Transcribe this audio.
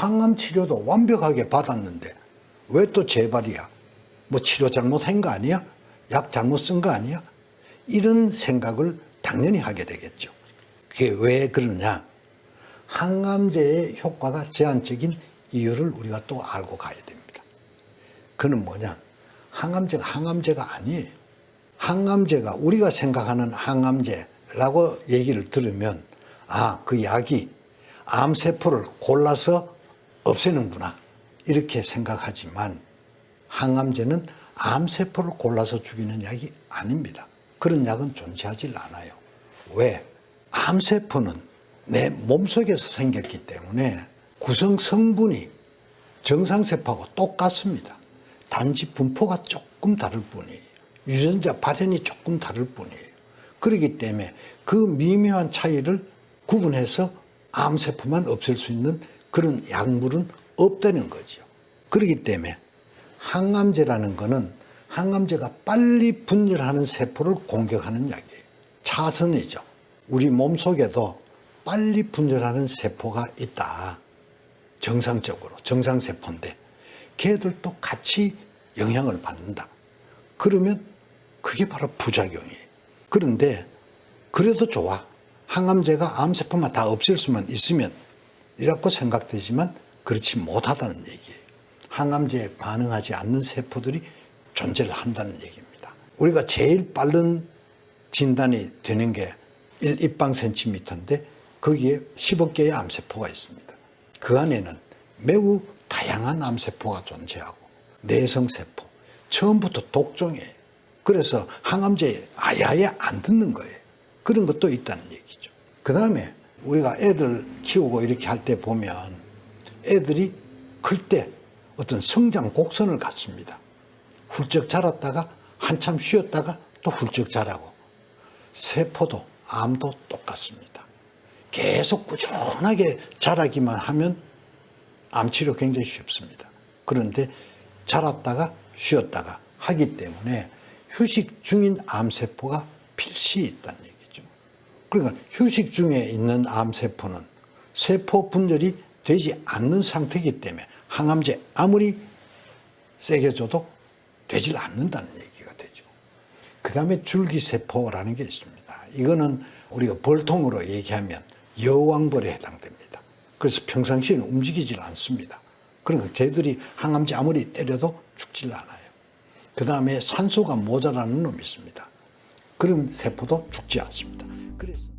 항암 치료도 완벽하게 받았는데 왜 또 재발이야? 뭐 치료 잘못한 거 아니야? 약 잘못 쓴 거 아니야? 이런 생각을 당연히 하게 되겠죠. 그게 왜 그러냐? 항암제의 효과가 제한적인 이유를 우리가 또 알고 가야 됩니다. 그는 뭐냐? 항암제가 항암제가 아니에요. 항암제가 우리가 생각하는 항암제라고 얘기를 들으면 아, 그 약이 암세포를 골라서 없애는구나. 이렇게 생각하지만 항암제는 암세포를 골라서 죽이는 약이 아닙니다. 그런 약은 존재하지 않아요. 왜? 암세포는 내 몸속에서 생겼기 때문에 구성 성분이 정상세포하고 똑같습니다. 단지 분포가 조금 다를 뿐이에요. 유전자 발현이 조금 다를 뿐이에요. 그렇기 때문에 그 미묘한 차이를 구분해서 암세포만 없앨 수 있는 그런 약물은 없다는 거죠. 그렇기 때문에 항암제라는 거는 항암제가 빨리 분열하는 세포를 공격하는 약이에요. 차선이죠. 우리 몸 속에도 빨리 분열하는 세포가 있다. 정상적으로 정상세포인데 걔들도 같이 영향을 받는다. 그러면 그게 바로 부작용이에요. 그런데 그래도 좋아. 항암제가 암세포만 다 없앨 수만 있으면 이라고 생각되지만 그렇지 못하다는 얘기예요. 항암제에 반응하지 않는 세포들이 존재를 한다는 얘기입니다. 우리가 제일 빠른 진단이 되는 게 1 입방 센티미터인데 거기에 10억 개의 암세포가 있습니다. 그 안에는 매우 다양한 암세포가 존재하고 내성세포, 처음부터 독종이에요. 그래서 항암제에 아예 안 듣는 거예요. 그런 것도 있다는 얘기죠. 그 다음에 우리가 애들 키우고 이렇게 할 때 보면 애들이 클 때 어떤 성장 곡선을 갖습니다. 훌쩍 자랐다가 한참 쉬었다가 또 훌쩍 자라고 세포도 암도 똑같습니다. 계속 꾸준하게 자라기만 하면 암치료 굉장히 쉽습니다. 그런데 자랐다가 쉬었다가 하기 때문에 휴식 중인 암세포가 필시 있다는 얘기죠. 그러니까 휴식 중에 있는 암세포는 세포 분열이 되지 않는 상태이기 때문에 항암제 아무리 세게 줘도 되질 않는다는 얘기가 되죠. 그 다음에 줄기세포라는 게 있습니다. 이거는 우리가 벌통으로 얘기하면 여왕벌에 해당됩니다. 그래서 평상시에는 움직이질 않습니다. 그러니까 쟤들이 항암제 아무리 때려도 죽질 않아요. 그 다음에 산소가 모자라는 놈이 있습니다. 그런 세포도 죽지 않습니다. 그래서